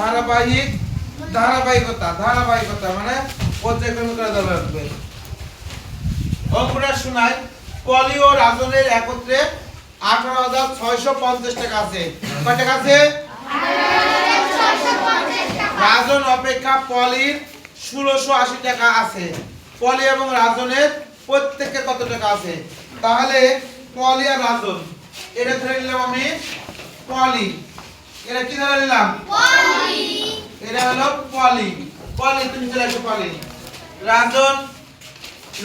ধারাবাহিক ধারাবাহিকতা ধারাবাহিকতা মানে পর্যায়ক্রমে করা যাবে। অঙ্কটা শোনায় পলি ও রাজনের একত্রে আঠারো হাজার ছয়শো পঞ্চাশ টাকা আছে। টাকা আছে? রাজন অপেক্ষা পলির ষোলোশো আশি টাকা আছে। পলি এবং রাজনের প্রত্যেকে কত টাকা আছে? তাহলে পলি আর রাজন এটা ধরে নিলাম আমি পলি। এটা কি ধরে নিলাম? এটা হলো পলি। পলি তুমি চলে আসো পলি। রাজন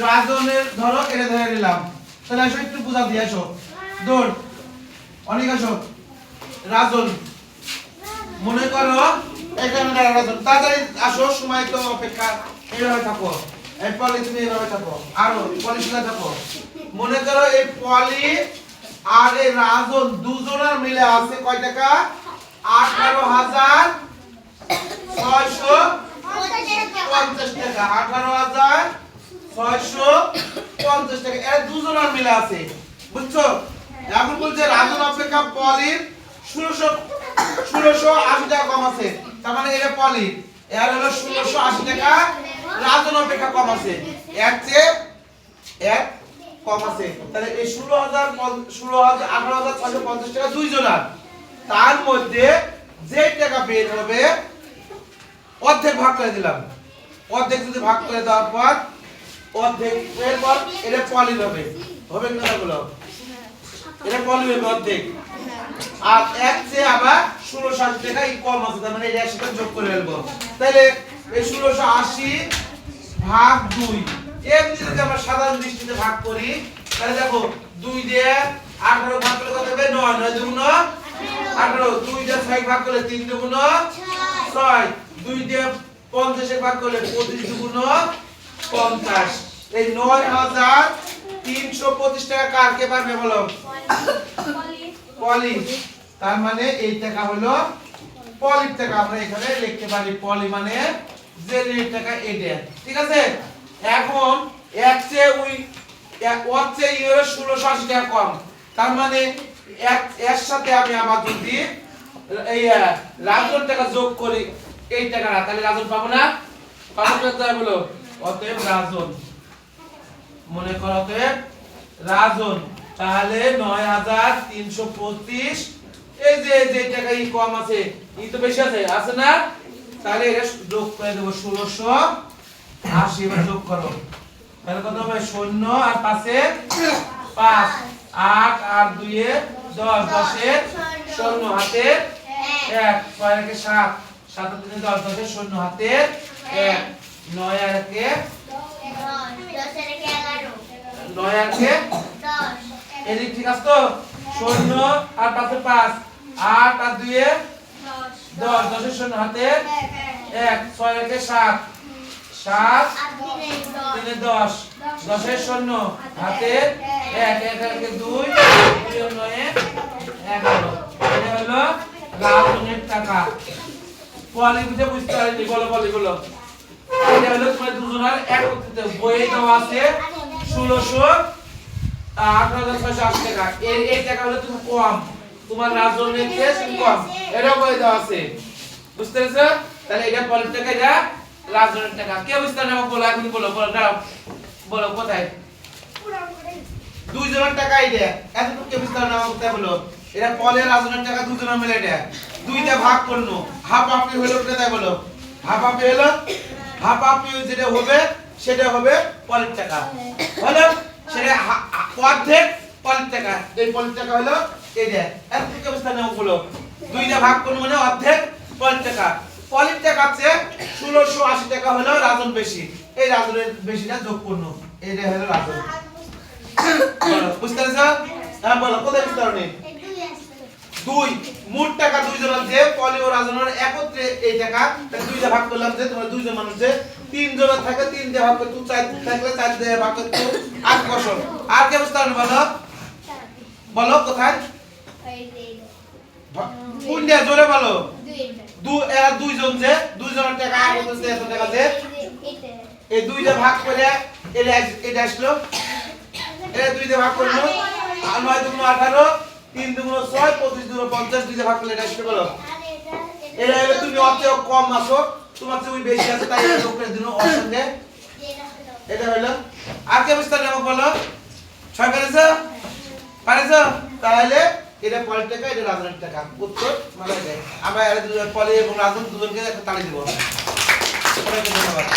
রাজনের ধরো এটা ধরে নিলাম। তাহলে আসো একটু বুঝা দিয়ে আসো। দৌড় অনেক আসো। রাজন মনে করো এখানে দাঁড়া রাজন তাড়াতাড়ি আসো, সময় তো অপেক্ষা। এইভাবে থাকো। এই পলি তুমি এইভাবে থাকো। আরও পলি শুনে থাকো। মনে করো এই পলি আর এই রাজন দুজনের মিলে আছে কয় টাকা? আঠারো হাজার ছয়শো পঞ্চাশ টাকা। আঠারো হাজার ছয়শো পঞ্চাশ টাকা। এরা দুজনের মিলে আছে। বুঝছ? এখন বলছে রাজন অপেক্ষা পলির ষোলোশো ষোলোশো আশি টাকা কম আছে। তার মানে এটা পলি। এর হলো ষোলোশো আশি টাকা রাজন অপেক্ষা কম আছে। এর চেয়ে এক কম আছে। তাহলে এই ষোলো হাজার ষোলো হাজার আঠারো হাজার ছয়শো পঞ্চাশ টাকা দুইজনার। তার মধ্যে যে টাকা বের হবে, অর্ধেক ভাগ করে দিলাম। অর্ধেক যদি ভাগ করে দেওয়ার পর, অর্ধেক এরপর এটা পলি হবে। হবে কিনা বলো? এটা হবে অর্ধেক। আর এক চেয়ে আবার ষোলোশো আশি টাকা এই কম আছে, তার মানে এটা একসাথে যোগ করে ফেলব। তাহলে এই ষোলোশো আশি ভাগ দুই। এমনি যদি আমরা সাধারণ দৃষ্টিতে ভাগ করি, তাহলে দেখো, দুই দিয়ে আঠারো ভাগ করলে কত হবে? নয়। নয় দুগুণ আঠারো। দুই দিয়ে ছয় ভাগ করলে তিন দুগুণ ছয়। দুই দিয়ে পঞ্চাশে ভাগ করলে পঁচিশ দুগুণ পঞ্চাশ। এই নয় হাজার তিনশো পঁচিশ টাকা কার কে পারবে বলো? পলি। তার মানে এই টাকা হলো পলির টাকা। আমরা এখানে লিখতে পারি পলি মানে যে টাকা এটা ঠিক আছে? এখন এক চেয়ে ওই ওর চেয়ে ই হলো ষোলোশো আশি টাকা কম। তার মানে এক এর সাথে আমি আবার যদি এই রাজন টাকা যোগ করি, এই টাকাটা তাহলে রাজন পাবো না? পাবো বলো, অতএব রাজন মনে করো রাজন। তাহলে নয় হাজার তিনশো পঁচিশ। এই যে যে টাকা ই কম আছে ই তো বেশি আছে আছে না? তাহলে এটা যোগ করে দেবো ষোলোশো আশি যোগ করো। তাহলে কত হবে? শূন্য আর পাশে পাঁচ। আট আর দুইয়ে দশ। দশে শূন্য, হাতে এক। ছয় একে সাত। সাত তিনে দশ। দশে শূন্য, হাতে এক নয় আর একে নয় আর একে আছে তো শূন্য, আর পাশে পাঁচ। আট আর দুইয়ে দশ, দশের শূন্য হাতে এক, ছয়, একে সাত। সাত, তিনে দশ। দশের শূন্য হাতে এক এক, একে দুই নয়ে, এগারো। এটা হলো রাজনের টাকা। পলি বুঝে বুঝতে পারিনি, বলো, বলি বলো এটা হলো তোমার দুজনের একত্রিত বইয়ে দেওয়া আছে ষোলোশো আঠারো হাজার ছয়শো আশি টাকা। তোমার রাজনের এটা পলির টাকা, এটা রাজনের টাকা। কে বুঝতে বলো বলো বলো বলো বলো মিলে এটা। দুইটা ভাগ করল। হাফ হাফি হলো, ওটা তাই বলো। হাফ হাফি হলো হাফ হাফি যেটা হবে, সেটা হবে পলের টাকা। হলো? অর্ধেক পলের এই পলের হলো এইটা এতটুকু কে বুঝতে পারে না দুইটা ভাগ করল মানে অর্ধেক রাজন বেশি। এই রাজনের বেশিটা যোগ এইটা হলো রাজন। বুঝতে পেরেছ? হ্যাঁ বলো, কোথায় বুঝতে দুই। মোট টাকা দুইজন আছে পলি ও রাজনের একত্রে এই টাকা দুইটা ভাগ করলাম যে তোমরা দুইজন মানুষ যে তিনজন থাকে, তিন দিয়ে ভাগ করে তুই চার থাকলে চার দিয়ে ভাগ করে তুই আট আর কে বুঝতে বলো? বলো, কোথায়? কোন দিয়ে জোরে বলো। দু এরা দুইজন যে দুই দুজনের টাকা একত্রিশ এত টাকা দে এই দুইটা ভাগ করে এটা এটা আসলো এটা দুইটা ভাগ করল আর নয় দুগুণ আঠারো, তিন দুগুণ ছয়, পঁচিশ দুগুণ পঞ্চাশ দুইটা ভাগ করলে এটা আসতে বলো। এটা তুমি অত কম আসো। তোমার তুমি বেশি আছে, তাই লোকের দিন ওর সঙ্গে এটা হলো আর কে বুঝতে নেব বলো ছয় পেরেছ? পারেছ? তাহলে এটা পরের টাকা, এটা রাজনের টাকা। উত্তর মানে। আমরা পলি এবং রাজন দুজনকে একটা তাড়ি দিব ধন্যবাদ।